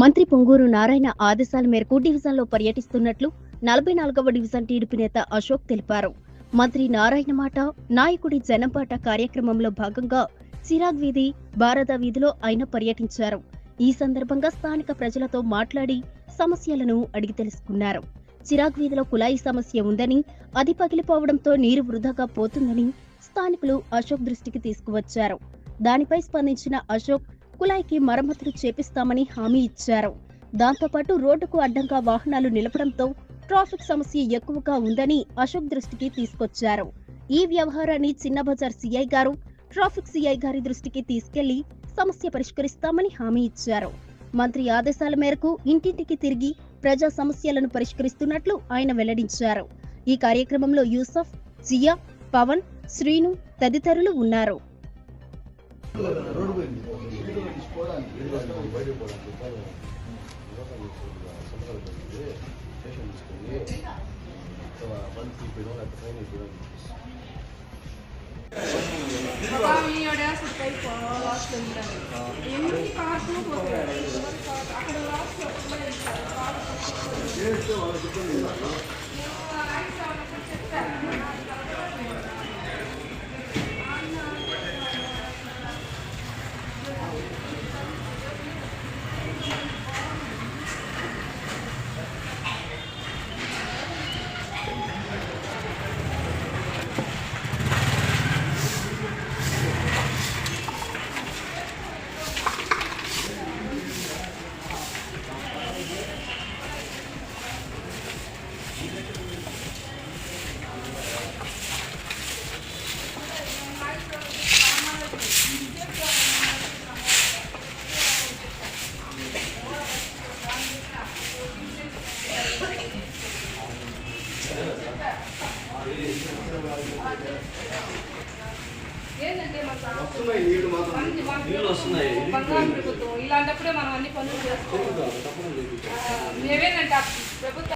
మంత్రి పొంగూరు నారాయణ ఆదేశాల మేరకు డివిజన్లో పర్యటిస్తున్నట్లు నలభై నాలుగవ డివిజన్ టీడీపీ నేత అశోక్ తెలిపారు. మంత్రి నారాయణ మాట నాయకుడి జనంపాట కార్యక్రమంలో భాగంగా చిరాగ్ వీధి భారత వీధిలో ఆయన పర్యటించారు. ఈ సందర్భంగా స్థానిక ప్రజలతో మాట్లాడి సమస్యలను అడిగి తెలుసుకున్నారు. చిరాగ్ వీధిలో కుళాయి సమస్య ఉందని అది పగిలిపోవడంతో నీరు వృధాగా పోతుందని స్థానికులు అశోక్ దృష్టికి తీసుకువచ్చారు. దానిపై స్పందించిన అశోక్ కుళాయికి మరమ్మతులు చేపిస్తామని హామీ ఇచ్చారు. దాంతోపాటు రోడ్డుకు అడ్డంగా వాహనాలు నిలపడంతో ట్రాఫిక్ సమస్య ఎక్కువగా ఉందని అశోక్ దృష్టికి తీసుకొచ్చారు. ఈ వ్యవహారాన్ని చిన్న బజార్ సీఐ గారు ట్రాఫిక్ సీఐ గారి దృష్టికి తీసుకెళ్ళి సమస్య పరిష్కరిస్తామని హామీ ఇచ్చారు. మంత్రి ఆదేశాల మేరకు ఇంటింటికి తిరిగి ప్రజా సమస్యలను పరిష్కరిస్తున్నట్లు ఆయన వెల్లడించారు. ఈ కార్యక్రమంలో యూసఫ్ జియా పవన్ శ్రీను తదితరులు ఉన్నారు. బాబీ ఆడేసి పైపు లాస్ట్ ఉండాలి ఎన్ని కార్లు పోతాయి అక్కడ లాస్ట్ వస్తున్నాయి నీళ్ళు మాత్రం. నీళ్ళు వస్తున్నాయి. ప్రభుత్వం. ఇలాంటప్పుడే మనం అన్ని పనులు చేసుకోవాలి. ఆ ప్రభుత్వ